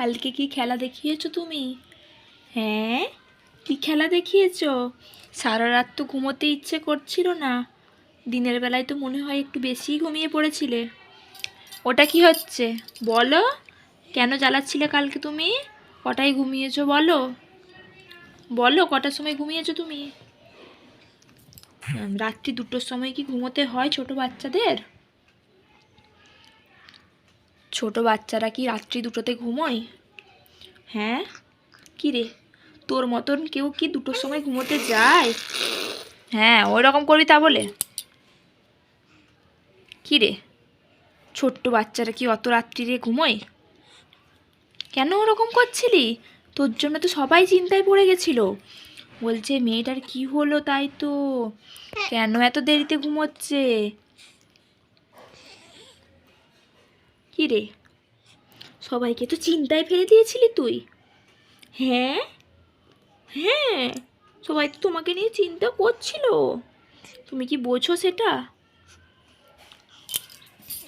কালকে কি খেলা দেখিয়েছো তুমি? হ্যাঁ কি খেলা দেখিয়েছ? সারা রাত তো ঘুমোতে ইচ্ছে করছিল না। দিনের বেলায় তো মনে হয় একটু বেশিই ঘুমিয়ে পড়েছিলে। ওটা কি হচ্ছে? বলো। কেন জ্বালাচ্ছিলে কালকে তুমি? কটায় ঘুমিয়েছো বলো। বলো, কটার সময় ঘুমিয়েছো তুমি? রাত্রি দুটোর সময় কি ঘুমোতে হয় ছোট বাচ্চাদের? ছোট বাচ্চারা কি রাত্রি দুটোতে ঘুমোয়? হ্যাঁ? কি রে? তোর মতন কেউ কি দুটোর সময় ঘুমোতে যায়? হ্যাঁ ওই রকম করবি তা বলে। কি রে? ছোট্ট বাচ্চারা কি অত রাত্রিরে ঘুমোয়? কেন ওরকম করছিলি? তোর জন্য তো সবাই চিন্তায় পড়ে গেছিল। বলছে, মেয়েটার কি হলো তাই তো? কেন এত দেরিতে ঘুমোচ্ছে? কি রে সবাইকে তো চিন্তায় ফেলে দিয়েছিলি তুই। হ্যাঁ? হ্যাঁ সবাই তো তোমাকে নিয়ে চিন্তা করছিল। তুমি কি বোঝো সেটা?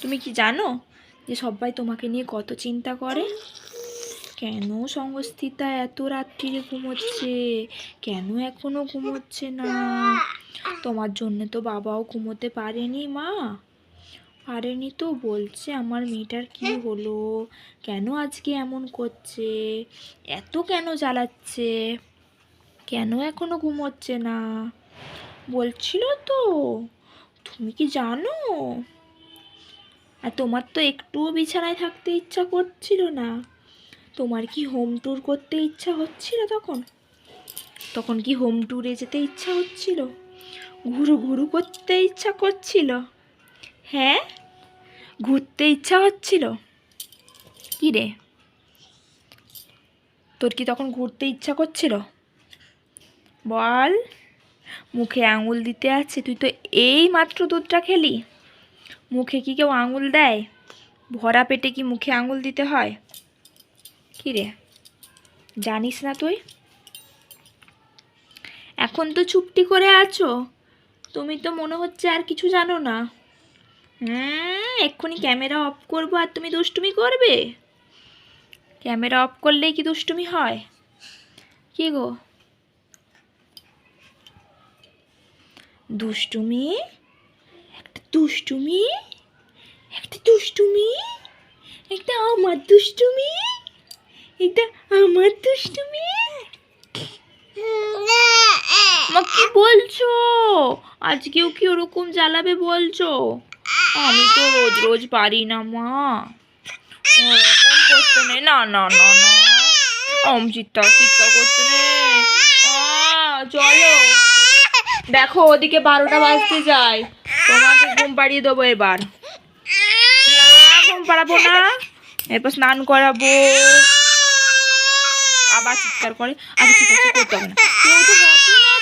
তুমি কি জানো যে সবাই তোমাকে নিয়ে কত চিন্তা করে? কেন সংস্থিতা এত রাত্রিরে ঘুমোচ্ছে? কেন এখনও ঘুমোচ্ছে না? তোমার জন্য তো বাবাও ঘুমোতে পারেনি, মা। পারেনি তো বলছে আমার মেয়েটার কি হলো? কেন আজকে এমন করছে? এত কেন জ্বালাচ্ছে? কেন এখনও ঘুমোচ্ছে না? বলছিল তো তুমি কি জানো? আর তোমার তো একটুও বিছানায় থাকতে ইচ্ছা করছিল না। তোমার কি হোম ট্যুর করতে ইচ্ছা হচ্ছিল তখন? তখন কি হোম ট্যুরে যেতে ইচ্ছা হচ্ছিল? ঘুরু ঘুরু করতে ইচ্ছা করছিল? হ্যাঁ? ঘুরতে ইচ্ছা হচ্ছিল? কি রে? তোর কি তখন ঘুরতে ইচ্ছা করছিল? বল। মুখে আঙুল দিতে আছে, তুই তো এই মাত্র দুধটা খেলি। মুখে কি কেউ আঙুল দেয়? ভরা পেটে কি মুখে আঙুল দিতে হয়? কি রে? জানিস না তুই? এখন তো চুপটি করে আছো। তুমি তো মনে হচ্ছে আর কিছু জানো না। এক্ষুনি ক্যামেরা অফ করব আর তুমি দুষ্টুমি করবে? ক্যামেরা অফ করলেই কি দুষ্টুমি হয়? কি গো? দুষ্টুমি? একটা দুষ্টুমি? একটা দুষ্টুমি? একটা আমার দুষ্টুমি? এটা আমার দুষ্টুমি? মা, কি বলছো? আজকেও কি ওরকম জ্বালাবে বলছো? আমি তো রোজ রোজ পারি না, মা। ওরকম করতে নেই না না না না। অম চিৎকার করতে নেই চলো। দেখো, ওদিকে বারোটা বাজতে যায়। তোমাকে ঘুম পাড়িয়ে দেবো এবার। ঘুম পাড়াবো না। এরপর স্নান করাবো। আবার চিৎকার করে। আচ্ছা ঠিক আছে করতে হবে না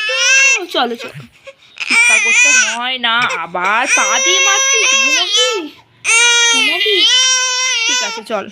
কেউ চলো চলো। করতে হয় না। আবার পা দিয়ে মারছিস ঠিক আছে চল।